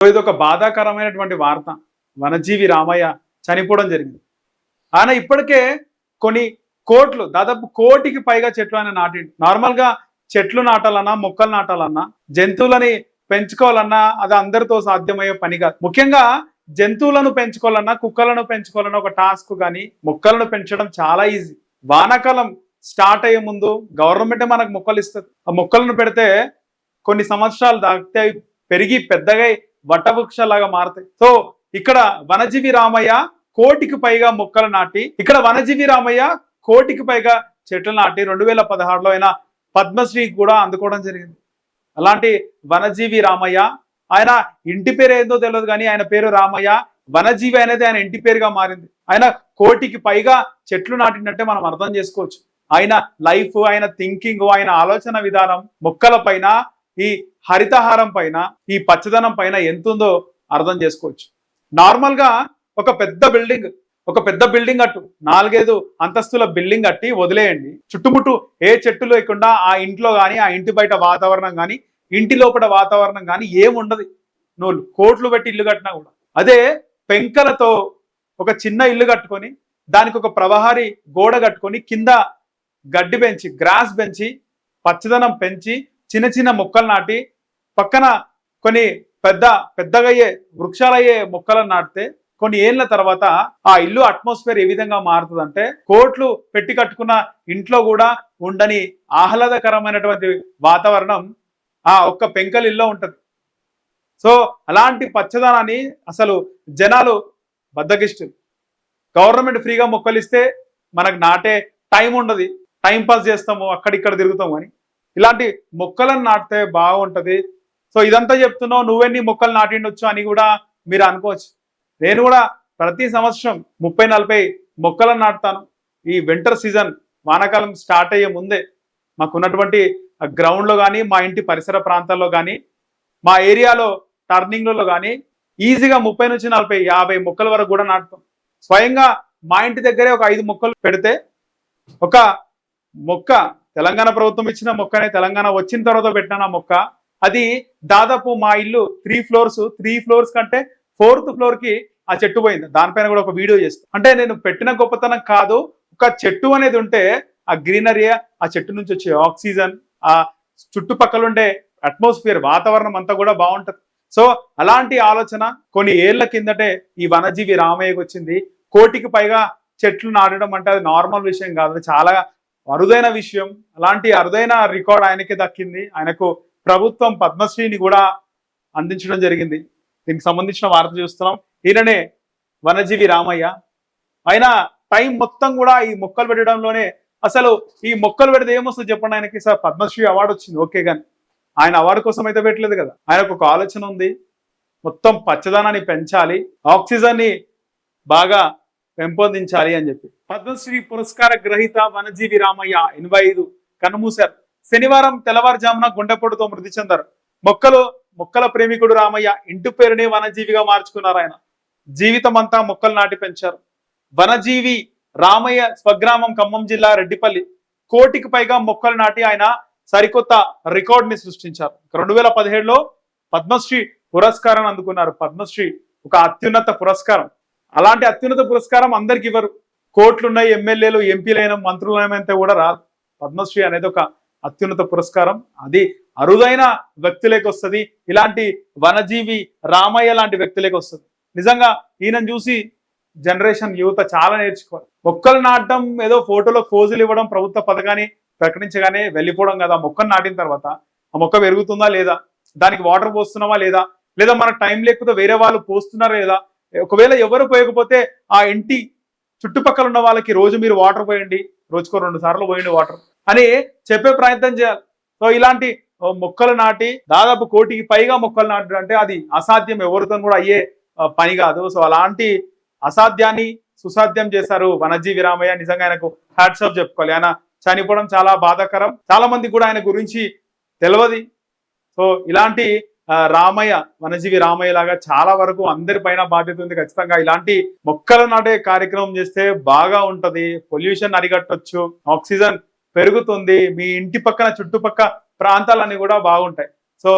So ఇది ఒక బాధాకరమైనటువంటి వార్త. వనజీవి రామయ్య చనిపోవడం జరిగింది. ఆయన ఇప్పటికే కొన్ని కోట్లు దాదాపు కోటికి పైగా చెట్లు ఆయన నాటి నార్మల్గా చెట్లు నాటాలన్నా మొక్కలు నాటాలన్నా జంతువులని పెంచుకోవాలన్నా అది అందరితో సాధ్యమయ్యే పని కాదు. ముఖ్యంగా జంతువులను పెంచుకోవాలన్నా కుక్కలను పెంచుకోవాలన్నా ఒక టాస్క్ కానీ మొక్కలను పెంచడం చాలా ఈజీ. వానాకాలం స్టార్ట్ అయ్యే ముందు గవర్నమెంటే మనకు మొక్కలు ఇస్తుంది. ఆ మొక్కలను పెడితే కొన్ని సంవత్సరాలు దాటితే పెరిగి పెద్దగా వటవృక్షలాగా మారుతాయి. సో ఇక్కడ వనజీవి రామయ్య కోటికి పైగా మొక్కలు నాటి ఇక్కడ వనజీవి రామయ్య కోటికి పైగా చెట్లు నాటి రెండు వేల పదహారులో ఆయన పద్మశ్రీ కూడా అందుకోవడం జరిగింది. అలాంటి వనజీవి రామయ్య ఆయన ఇంటి పేరు ఏందో తెలియదు కానీ ఆయన పేరు రామయ్య వనజీవి అనేది ఆయన ఇంటి పేరుగా మారింది. ఆయన కోటికి పైగా చెట్లు నాటినట్టే మనం అర్థం చేసుకోవచ్చు. ఆయన లైఫ్ ఆయన థింకింగ్ ఆయన ఆలోచన విధానం మొక్కల పైన ఈ హరితహారం పైన ఈ పచ్చదనం పైన ఎంతుందో అర్థం చేసుకోవచ్చు. నార్మల్గా ఒక పెద్ద బిల్డింగ్ ఒక పెద్ద బిల్డింగ్ అట్టు నాలుగైదు అంతస్తుల బిల్డింగ్ అట్టి వదిలేయండి. చుట్టుముట్టు ఏ చెట్టు లేకుండా ఆ ఇంట్లో కానీ ఆ ఇంటి బయట వాతావరణం కానీ ఇంటి లోపల వాతావరణం కానీ ఏముండదు. నువ్వు కోట్లు పెట్టి ఇల్లు కట్టినా కూడా. అదే పెంకలతో ఒక చిన్న ఇల్లు కట్టుకొని దానికి ఒక ప్రవహారి గోడ కట్టుకొని కింద గడ్డి పెంచి గ్రాస్ పెంచి పచ్చదనం పెంచి చిన్న చిన్న మొక్కలు నాటి పక్కన కొన్ని పెద్ద పెద్దగయ్యే వృక్షాలయ్యే మొక్కలను నాటితే కొన్ని ఏళ్ళ తర్వాత ఆ ఇల్లు అట్మాస్ఫియర్ ఏ విధంగా మారుతుందంటే కోట్లు పెట్టి కట్టుకున్న ఇంట్లో కూడా ఉండని ఆహ్లాదకరమైనటువంటి వాతావరణం ఆ ఒక్క పెంకలిల్లో ఉంటుంది. సో అలాంటి పచ్చదనాన్ని అసలు జనాలు బద్దకిష్టులు గవర్నమెంట్ ఫ్రీగా మొక్కలు ఇస్తే మనకు నాటే టైం ఉండదు. టైం పాస్ చేస్తాము అక్కడిక్కడ తిరుగుతాము అని. ఇలాంటి మొక్కలను నాటితే బాగుంటది. సో ఇదంతా చెప్తున్నావు నువ్వెన్ని మొక్కలు నాటిండొచ్చు అని కూడా మీరు అనుకోవచ్చు. నేను కూడా ప్రతి సంవత్సరం ముప్పై నలభై మొక్కలను నాటుతాను. ఈ వింటర్ సీజన్ వానాకాలం స్టార్ట్ అయ్యే ముందే మాకున్నటువంటి గ్రౌండ్లో కానీ మా ఇంటి పరిసర ప్రాంతాల్లో కానీ మా ఏరియాలో టర్నింగ్లలో కానీ ఈజీగా ముప్పై నుంచి నలభై యాభై మొక్కల వరకు కూడా నాటుతాం. స్వయంగా మా ఇంటి దగ్గరే ఒక ఐదు మొక్కలు పెడితే ఒక మొక్క తెలంగాణ ప్రభుత్వం ఇచ్చిన మొక్కనే తెలంగాణ వచ్చిన తర్వాత పెట్టిన మొక్క. అది దాదాపు మా ఇల్లు త్రీ ఫ్లోర్స్ త్రీ ఫ్లోర్స్ కంటే ఫోర్త్ ఫ్లోర్కి ఆ చెట్టు పోయింది. దానిపైన కూడా ఒక వీడియో చేస్తాను అంటే నేను పెట్టిన గొప్పతనం కాదు. ఒక చెట్టు అనేది ఉంటే ఆ గ్రీనరీ ఆ చెట్టు నుంచి వచ్చే ఆక్సిజన్ ఆ చుట్టుపక్కల ఉండే అట్మాస్ఫియర్ వాతావరణం అంతా కూడా బాగుంటది. సో అలాంటి ఆలోచన కొన్ని ఏళ్ళ కిందటే ఈ వనజీవి రామయ్యకి వచ్చింది. కోటికి పైగా చెట్లు నాటడం అంటే అది నార్మల్ విషయం కాదు. చాలా అరుదైన విషయం అలాంటి అరుదైన రికార్డ్ ఆయనకే దక్కింది. ఆయనకు ప్రభుత్వం పద్మశ్రీని కూడా అందించడం జరిగింది. దీనికి సంబంధించిన వార్త చూస్తున్నాం. ఈయననే వనజీవి రామయ్య. ఆయన టైం మొత్తం కూడా ఈ మొక్కలు పెట్టడంలోనే అసలు ఈ మొక్కలు పెడితే ఏమొస్తుంది చెప్పండి ఆయనకి? సార్ పద్మశ్రీ అవార్డు వచ్చింది. ఓకే కానీ ఆయన అవార్డు కోసం అయితే పెట్టలేదు కదా. ఆయనకు ఒక ఆలోచన ఉంది. మొత్తం పచ్చదనాన్ని పెంచాలి. ఆక్సిజన్ని బాగా పెంపొందించాలి అని చెప్పి. పద్మశ్రీ పురస్కార గ్రహీత వనజీవి రామయ్య ఎనభై ఐదు కన్నుమూశారు శనివారం తెల్లవారుజామున గుండెపోటుతో మృతి చెందారు. మొక్కలు మొక్కల ప్రేమికుడు రామయ్య ఇంటి పేరునే వనజీవిగా మార్చుకున్నారు ఆయన. జీవితం అంతా మొక్కలు నాటి పెంచారు. వనజీవి రామయ్య స్వగ్రామం ఖమ్మం జిల్లా రెడ్డిపల్లి. కోటికి పైగా మొక్కలు నాటి ఆయన సరికొత్త రికార్డ్ని సృష్టించారు. రెండు వేల పదిహేడులో పద్మశ్రీ పురస్కారం అందుకున్నారు. పద్మశ్రీ ఒక అత్యున్నత పురస్కారం. అలాంటి అత్యున్నత పురస్కారం అందరికి ఇవ్వరు. కోట్లున్నాయి ఎమ్మెల్యేలు ఎంపీలైన మంత్రులైనంత కూడా రాదు. పద్మశ్రీ అనేది ఒక అత్యున్నత పురస్కారం. అది అరుదైన వ్యక్తులకి వస్తుంది. ఇలాంటి వనజీవి రామయ్య లాంటి వ్యక్తులకి వస్తుంది. నిజంగా ఈయనను చూసి జనరేషన్ యువత చాలా నేర్చుకోవాలి. మొక్కలు నాటడం ఏదో ఫోటోలో ఫోజులు ఇవ్వడం ప్రభుత్వ పథకాన్ని ప్రకటించగానే వెళ్ళిపోవడం కదా. మొక్కను నాటిన తర్వాత ఆ మొక్క పెరుగుతుందా లేదా? దానికి వాటర్ పోస్తున్నావా లేదా? లేదా మనకు టైం లేకపోతే వేరే వాళ్ళు పోస్తున్నారా లేదా? ఒకవేళ ఎవరు పోయకపోతే ఆ ఇంటి చుట్టుపక్కల ఉన్న వాళ్ళకి రోజు మీరు వాటర్ పోయండి. రోజుకో రెండు సార్లు పోయండి వాటర్ అని చెప్పే ప్రయత్నం చేయాలి. సో ఇలాంటి మొక్కలు నాటి దాదాపు కోటికి పైగా మొక్కలు నాటడం అంటే అది అసాధ్యం. ఎవరితో కూడా అయ్యే పని కాదు. సో అలాంటి అసాధ్యాన్ని సుసాధ్యం చేశారు వనజీవి రామయ్య. నిజంగా ఆయనకు హ్యాట్సాప్ చెప్పుకోవాలి. ఆయన చనిపోవడం చాలా బాధాకరం. చాలా మంది కూడా ఆయన గురించి తెలియదు సో ఇలాంటి రామయ్య వనజీవి రామయ్య లాగా చాలా వరకు అందరి పైన బాధ్యత ఉంది ఖచ్చితంగా. ఇలాంటి మొక్కలు నాటే కార్యక్రమం చేస్తే బాగా ఉంటది. పొల్యూషన్ అరిగట్టొచ్చు ఆక్సిజన్ పెరుగుతుంది. మీ ఇంటి పక్కన చుట్టుపక్క ప్రాంతాలన్నీ కూడా బాగుంటాయి. సో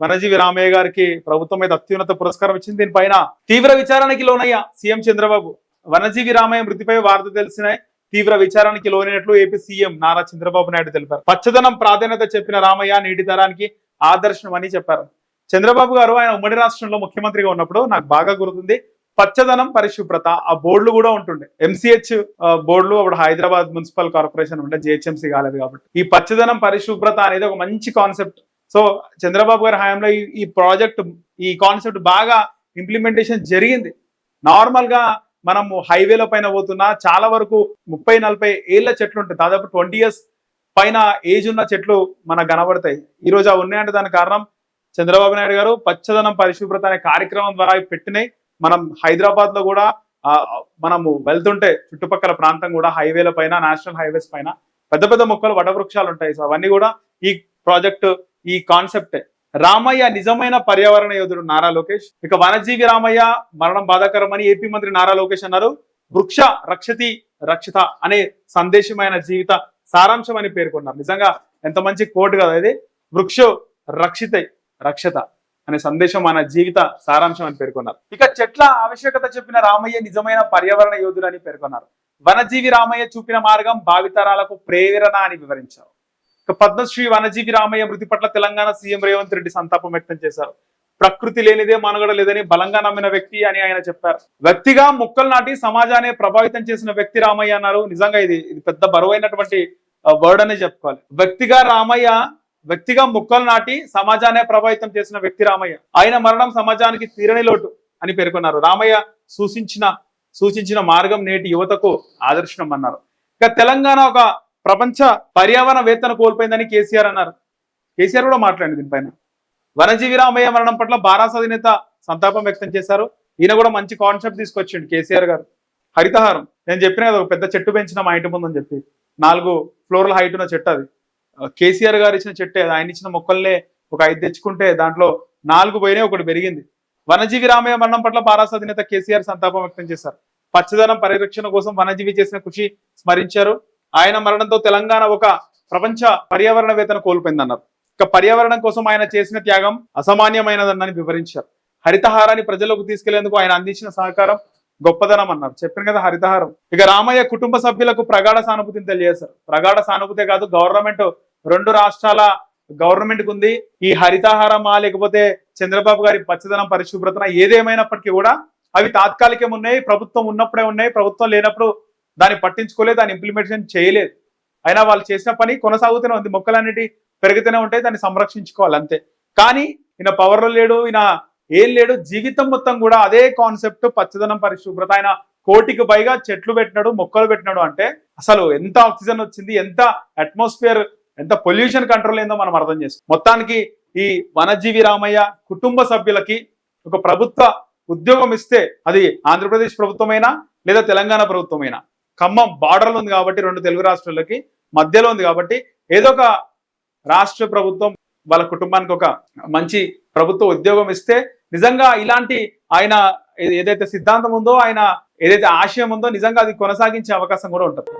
వనజీవి రామయ్య గారికి ప్రభుత్వం మీద అత్యున్నత పురస్కారం ఇచ్చింది. దీనిపైన తీవ్ర విచారణకి లోనయ్య సీఎం చంద్రబాబు. వనజీవి రామయ్య మృతిపై వార్త తెలిసిన తీవ్ర విచారణకి లోనైనట్లు ఏపీ సీఎం నారా చంద్రబాబు నాయుడు తెలిపారు. పచ్చదనం ప్రాధాన్యత చెప్పిన రామయ్య నీటి తరానికి ఆదర్శనం అని చెప్పారు. చంద్రబాబు గారు ఆయన ఉమ్మడి రాష్ట్రంలో ముఖ్యమంత్రిగా ఉన్నప్పుడు నాకు బాగా గుర్తుంది. పచ్చదనం పరిశుభ్రత ఆ బోర్డులు కూడా ఉంటుండే. ఎంసీహెచ్ బోర్డులు అప్పుడు హైదరాబాద్ మున్సిపల్ కార్పొరేషన్ ఉండే జిహెచ్ఎంసీ కాలేదు కాబట్టి. ఈ పచ్చదనం పరిశుభ్రత అనేది ఒక మంచి కాన్సెప్ట్. సో చంద్రబాబు గారి హయాంలో ఈ- ఈ ప్రాజెక్ట్ ఈ కాన్సెప్ట్ బాగా ఇంప్లిమెంటేషన్ జరిగింది. నార్మల్గా మనము హైవేల పైన పోతున్నా చాలా వరకు ముప్పై నలభై ఏళ్ళ చెట్లు ఉంటాయి. దాదాపు ట్వంటీ ఇయర్స్ పైన ఏజ్ ఉన్న చెట్లు మనకు కనబడతాయి. ఈ రోజు అవి ఉన్నాయంటే దానికి కారణం చంద్రబాబు నాయుడు గారు పచ్చదనం పరిశుభ్రత అనే కార్యక్రమం ద్వారా పెట్టినాయి. మనం హైదరాబాద్లో కూడా మనము వెళ్తుంటే చుట్టుపక్కల ప్రాంతం కూడా హైవేల పైన నేషనల్ హైవేస్ పైన పెద్ద పెద్ద మొక్కలు వటవృక్షాలు ఉంటాయి. సో అవన్నీ కూడా ఈ ప్రాజెక్ట్ ఈ కాన్సెప్టే రామయ్య నిజమైన పర్యావరణ యోధుడు నారా లోకేష్. ఇక వనజీవి రామయ్య మరణం బాధాకరమని ఏపీ మంత్రి నారా లోకేష్ అన్నారు. వృక్ష రక్షతి రక్షిత అనే సందేశమైన జీవిత సారాంశం అని పేర్కొన్నారు. నిజంగా ఎంత మంచి కోట్ కదా ఇది. వృక్ష రక్షిత రక్షత అనే సందేశం మన జీవిత సారాంశం అని పేర్కొన్నారు. ఇక చెట్ల ఆవశ్యకత చెప్పిన రామయ్య నిజమైన పర్యావరణ యోధుడు అని పేర్కొన్నారు. వనజీవి రామయ్య చూపిన మార్గం భావితరాలకు ప్రేరణ అని వివరించారు. ఇక పద్మశ్రీ వనజీవి రామయ్య మృతి పట్ల తెలంగాణ సీఎం రేవంత్ రెడ్డి సంతాపం వ్యక్తం చేశారు. ప్రకృతి లేనిదే మనుగడ లేదని బలంగా నమ్మిన వ్యక్తి అని ఆయన చెప్పారు. వ్యక్తిగా మొక్కలు నాటి సమాజాన్ని ప్రభావితం చేసిన వ్యక్తి రామయ్య అన్నారు. నిజంగా ఇది ఇది పెద్ద బరువైనటువంటి వర్డ్ అనే చెప్పుకోవాలి. వ్యక్తిగా రామయ్య వ్యక్తిగా మొక్కలు నాటి సమాజాన్ని ప్రభావితం చేసిన వ్యక్తి రామయ్య. ఆయన మరణం సమాజానికి తీరని లోటు అని పేర్కొన్నారు. రామయ్య సూచించిన సూచించిన మార్గం నేటి యువతకు ఆదర్శనం అన్నారు. ఇక తెలంగాణ ఒక ప్రపంచ పర్యావరణ వేత్తను కోల్పోయిందని కేసీఆర్ అన్నారు. కేసీఆర్ కూడా మాట్లాడింది దీనిపైన. వనజీవి రామయ్య మరణం పట్ల బారాస అధినేత సంతాపం వ్యక్తం చేశారు. ఈయన కూడా మంచి కాన్సెప్ట్ తీసుకొచ్చిండు కేసీఆర్ గారు. హరితహారం. నేను చెప్పిన కదా ఒక పెద్ద చెట్టు పెంచిన మా ఇంటి ముందని చెప్పి. నాలుగు ఫ్లోర్ల హైట్ ఉన్న చెట్టు అది. కేసీఆర్ గారు ఇచ్చిన చెట్టే ఆయన ఇచ్చిన మొక్కల్నే ఒక ఐదు తెచ్చుకుంటే దాంట్లో నాలుగు పోయినాయి ఒకటి పెరిగింది. వనజీవి రామయ్య మరణం పట్ల పారాస అధినేత కేసీఆర్ సంతాపం వ్యక్తం చేశారు. పచ్చదనం పరిరక్షణ కోసం వనజీవి చేసిన కృషి స్మరించారు. ఆయన మరణంతో తెలంగాణ ఒక ప్రపంచ పర్యావరణవేత్తను కోల్పోయిందన్నారు. ఇక పర్యావరణం కోసం ఆయన చేసిన త్యాగం అసామాన్యమైనదన్నని వివరించారు. హరితహారాన్ని ప్రజలకు తీసుకెళ్ళేందుకు ఆయన అందించిన సహకారం గొప్పదనం అన్నారు. చెప్పిన కదా హరితహారం. ఇక రామయ్య కుటుంబ సభ్యులకు ప్రగాఢ సానుభూతిని తెలియజేశారు. ప్రగాఢ సానుభూతే కాదు గవర్నమెంట్ రెండు రాష్ట్రాల గవర్నమెంట్ ఉంది. ఈ హరితహారమా లేకపోతే చంద్రబాబు గారి పచ్చదనం పరిశుభ్రతన ఏదేమైనప్పటికీ కూడా అవి తాత్కాలికం ఉన్నాయి ప్రభుత్వం ఉన్నప్పుడే ఉన్నాయి ప్రభుత్వం లేనప్పుడు దాన్ని పట్టించుకోలేదు దాన్ని ఇంప్లిమెంటేషన్ చేయలేదు. అయినా వాళ్ళు చేసిన పని కొనసాగుతూనే ఉంది. మొక్కలన్నిటి పెరుగుతూనే ఉంటాయి దాన్ని సంరక్షించుకోవాలి అంతే. కానీ ఈయన పవర్లో లేడు ఈయన ఏం లేడు. జీవితం మొత్తం కూడా అదే కాన్సెప్ట్ పచ్చదనం పరిశుభ్రత. ఆయన కోటికి పైగా చెట్లు పెట్టినాడు మొక్కలు పెట్టినాడు అంటే అసలు ఎంత ఆక్సిజన్ వచ్చింది ఎంత అట్మాస్ఫియర్ ఎంత పొల్యూషన్ కంట్రోల్ అయిందో మనం అర్థం చేస్తాం మొత్తానికి ఈ వనజీవి రామయ్య కుటుంబ సభ్యులకి ఒక ప్రభుత్వ ఉద్యోగం ఇస్తే అది ఆంధ్రప్రదేశ్ ప్రభుత్వమైనా లేదా తెలంగాణ ప్రభుత్వమైనా. ఖమ్మం బార్డర్లో ఉంది కాబట్టి రెండు తెలుగు రాష్ట్రాలకి మధ్యలో ఉంది కాబట్టి ఏదో ఒక రాష్ట్ర ప్రభుత్వం వాళ్ళ కుటుంబానికి ఒక మంచి ప్రభుత్వ ఉద్యోగం ఇస్తే నిజంగా ఇలాంటి ఆయన ఏదైతే సిద్ధాంతం ఉందో ఆయన ఏదైతే ఆశయం ఉందో నిజంగా అది కొనసాగించే అవకాశం కూడా ఉంటుంది.